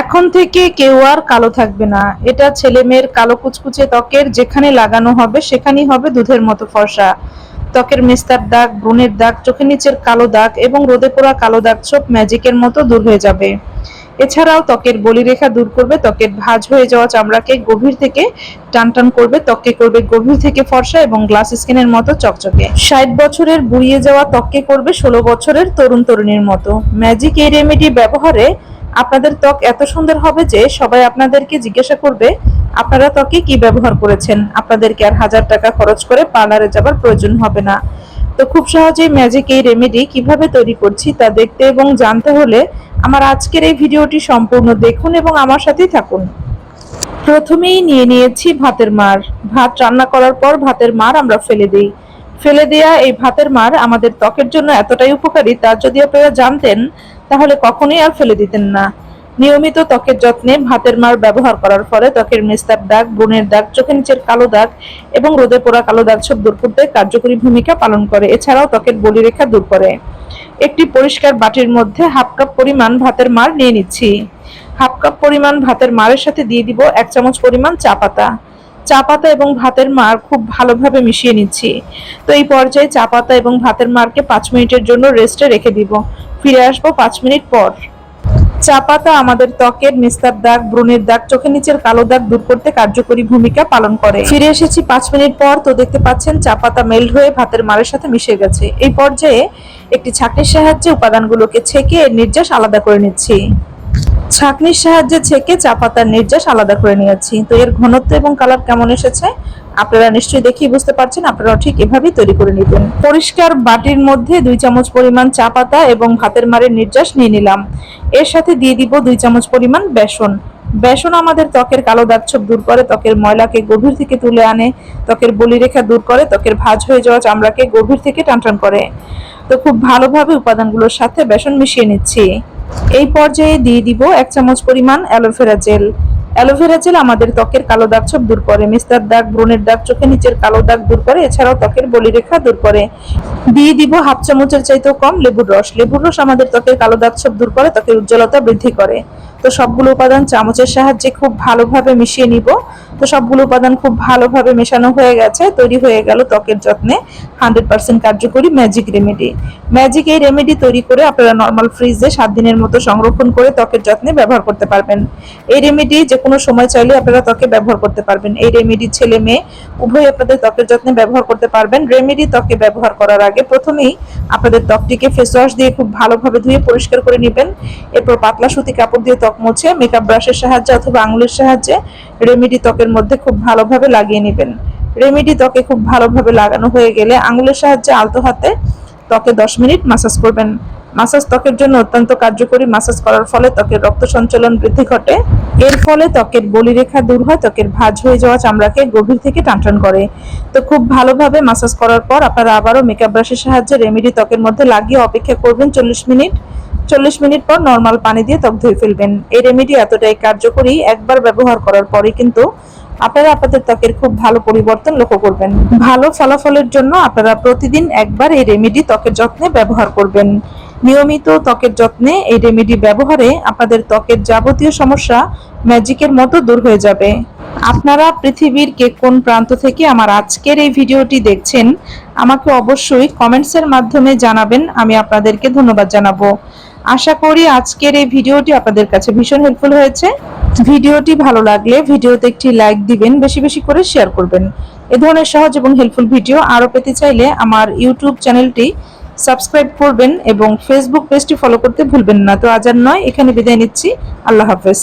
এখন থেকে কেউ আর কালো থাকবে না। এটা ছেলে মেয়ের কালো কুচকুচে ত্বকের যেখানে লাগানো হবে, সেখানেই হবে দুধের মতো ফর্সা। ত্বকের মেস্তার দাগ ব্রণের দাগ, চোখের নিচের কালো দাগ এবং রোদে পোড়া কালো দাগ সব ম্যাজিকের মতো দূর হয়ে যাবে। এছাড়াও ত্বকের বলিরেখা দূর করবে, ত্বকের ভাঁজ হয়ে যাওয়া চামড়াকে গভীর থেকে টান টান করবে, ত্বককে করবে গভীর থেকে ফর্সা এবং গ্লাস স্কিনের মতো চকচকে। ষাট বছরের বুড়িয়ে যাওয়া ত্বককে করবে ষোলো বছরের তরুণ তরুণীর মতো। ম্যাজিক এই রেমেডি ব্যবহারে আপনাদের ত্বক এত সুন্দর হবে যে সবাই আপনাদেরকে জিজ্ঞাসা করবে, আপনারা ত্বকে কি ব্যবহার করেছেন? আপনাদেরকে আর হাজার টাকা খরচ করে পার্লারে যাবার প্রয়োজন হবে না। তো খুব সহজেই ম্যাজিক এই রেমেডি কীভাবে তৈরি করছি তা দেখতে এবং জানতে হলে আমার আজকের এই ভিডিওটি সম্পূর্ণ দেখুন এবং আমার সাথেই থাকুন। প্রথমেই নিয়ে নিয়েছি ভাতের মার। ভাত রান্না করার পর ভাতের মার আমরা ফেলে দিই। ফেলে দেয়া এই ভাতের মার আমাদের ত্বকের জন্য এতটাই উপকারী, তা যদি আপনারা জানতেন তাহলে কখনোই আর ফেলে দিতেন না। নিয়মিত ত্বকের যত্নে ভাতের মার ব্যবহার করার ফলে ত্বকের মেস্তার দাগ ব্রণের দাগ, চোখের নিচের কালো দাগ এবং রোদে পোড়া কালো দাগ সব দূর করতে কার্যকরী ভূমিকা পালন করে। এছাড়াও ত্বকের বলিরেখা দূর করে। একটি পরিষ্কার বাটির মধ্যে হাফ কাপ পরিমাণ ভাতের মার নিয়ে নিচ্ছি। হাফ কাপ পরিমাণ ভাতের মারের সাথে দিয়ে দিব এক চামচ পরিমাণ চা পাতা। চা পাতা এবং ভাতের মার খুব ভালোভাবে মিশিয়ে নিচ্ছি। তো এই পর্যায়ে চা পাতা এবং ভাতের মারকে পাঁচ মিনিটের জন্য রেস্টে রেখে দিব। ফিরে আসব পাঁচ মিনিট পর। চা পাতা আমাদের ত্বকের নিস্তার দাগ, ব্রণের দাগ, চোখের নিচের কালো দাগ দূর করতে কার্যকরী ভূমিকা পালন করে। ফিরে এসেছি পাঁচ মিনিট পর, তো দেখতে পাচ্ছেন চা পাতা মেল্ট হয়ে ভাতের মারের সাথে মিশে গেছে। এই পর্যায়ে একটি ছাঁকনির সাহায্যে উপাদানগুলোকে ছেঁকে এর নির্যাস আলাদা করে নিচ্ছি। ছাঁকনির সাহায্যে ছেঁকে চা পাতার নির্যাস আলাদা করে নিয়েছি। তো এর ঘনত্ব এবং কালার কেমন এসেছে, আপনারা নিশ্চয়ই দেখেই বুঝতে পারছেন, আপনারাও ঠিক এভাবেই তৈরি করে নেবেন পরিষ্কার বাটির মধ্যে দুই চামচ পরিমাণ চা পাতা এবং ভাতের মারের নির্যাস নিয়ে নিলাম। এর সাথে দিয়ে দিব দুই চামচ পরিমাণ বেসন। বেসন আমাদের ত্বকের কালো দাগ ছোপ দূর করে, ত্বকের ময়লাকে গভীর থেকে তুলে আনে। ত্বকের বলিরেখা দূর করে, ত্বকের ভাঁজ হয়ে যাওয়া চামড়াকে গভীর থেকে টানটান করে। তো খুব ভালোভাবে উপাদানগুলোর সাথে বেসন মিশিয়ে নিচ্ছি। এই পর্যায়ে দিয়ে দিব এক চামচ পরিমাণ অ্যালোভেরা জেল। অ্যালোভেরা জেল আমাদের ত্বকের কালো দাগ ছোপ দূর করে। মিস্তার দাগ ব্রণের দাগ চোখে নিচের কালো দাগ দূর করে। এছাড়াও ত্বকের বলিরেখা দূর করে। দিয়ে দিব হাফ চামচের চাইতেও কম লেবুর রস। লেবুর রস আমাদের ত্বকের কালো দাগ ছোপ দূর করে, ত্বকের উজ্জ্বলতা বৃদ্ধি করে। তো সবগুলো উপাদান চামচের সাহায্যে খুব ভালোভাবে মিশিয়ে নিব। তো সবগুলো উপাদান খুব ভালোভাবে মেশানো হয়ে গেছে, তৈরি হয়ে গেল ত্বকের যত্নে। হান্ড্রেড পার্সেন্ট কার্যকরী ম্যাজিক রেমেডি। ম্যাজিক এই রেমেডি তৈরি করে আপনারা নর্মাল ফ্রিজে সাত দিনের মতো সংরক্ষণ করে ত্বকের যত্নে ব্যবহার করতে পারবেন। এই রেমেডি যে কোনো সময় চাইলে আপনারা ত্বকে ব্যবহার করতে পারবেন। এই রেমেডি ছেলে মেয়ে উভয় আপনাদের ত্বকের যত্নে ব্যবহার করতে পারবেন। রেমেডি ত্বকে ব্যবহার করার আগে প্রথমেই আপনাদের ত্বকটিকে ফেস ওয়াশ দিয়ে খুব ভালোভাবে ধুয়ে পরিষ্কার করে নেবেন। এরপর পাতলা সুতি কাপড় দিয়ে ত্বক মুছে মেকআপ ব্রাশের সাহায্যে অথবা আঙুলের সাহায্যে রেমেডি ত্বকের মধ্যে খুব ভালোভাবে লাগিয়ে নেবেন। রেমেডি ত্বকে খুব ভালোভাবে লাগানো হয়ে গেলে আঙুলের সাহায্যে আলতো হাতে ত্বকে দশ মিনিট মাসাজ করবেন। মাসাজ ত্বকের জন্য অত্যন্ত কার্যকরী মাসাজ করার ফলে ত্বকের রক্ত সঞ্চালন বৃদ্ধি ঘটে। এর ফলে ত্বকের বলিরেখা দূর হয়, ত্বকের ভাঁজ হয়ে যাওয়া চামড়াকে গভীর থেকে টানটান করে। তো খুব ভালোভাবে মাসাজ করার পর আপনারা আবারও মেকআপ ব্রাশের সাহায্যে রেমেডি ত্বকের মধ্যে লাগিয়ে অপেক্ষা করবেন চল্লিশ মিনিট। চল্লিশ মিনিট পর নর্মাল পানি দিয়ে ত্বক ধুয়ে ফেলবেন। এই রেমেডি এতটাই কার্যকরী, একবার ব্যবহার করার পরে কিন্তু আপনারা আপনাদের ত্বকের খুব ভালো পরিবর্তন লক্ষ্য করবেন। ভালো ফলাফলের জন্য আপনারা প্রতিদিন একবার এই রেমেডি ত্বকের যত্নে ব্যবহার করবেন। নিয়মিত ত্বকের যত্নে এই রেমেডি ব্যবহারে আপনাদের ত্বকের যাবতীয় সমস্যা ম্যাজিকের মতো দূর হয়ে যাবে। আপনারা পৃথিবীর কে কোন প্রান্ত থেকে আমার আজকের এই ভিডিওটি দেখছেন, আমাকে অবশ্যই কমেন্টসের মাধ্যমে জানাবেন। আমি আপনাদেরকে ধন্যবাদ জানাব। আশা করি আজকের এই ভিডিওটি আপনাদের কাছে ভীষণ হেল্পফুল হয়েছে। ভিডিওটি ভালো লাগলে ভিডিওতে একটি লাইক দিবেন, বেশি বেশি করে শেয়ার করবেন। এ ধরনের সহজ এবং হেল্পফুল ভিডিও আরও পেতে চাইলে আমার ইউটিউব চ্যানেলটি সাবস্ক্রাইব করবেন এবং ফেসবুক পেজটি ফলো করতে ভুলবেন না। তো আজ আর নয়, এখানে বিদায় নিচ্ছি। আল্লাহ হাফেজ।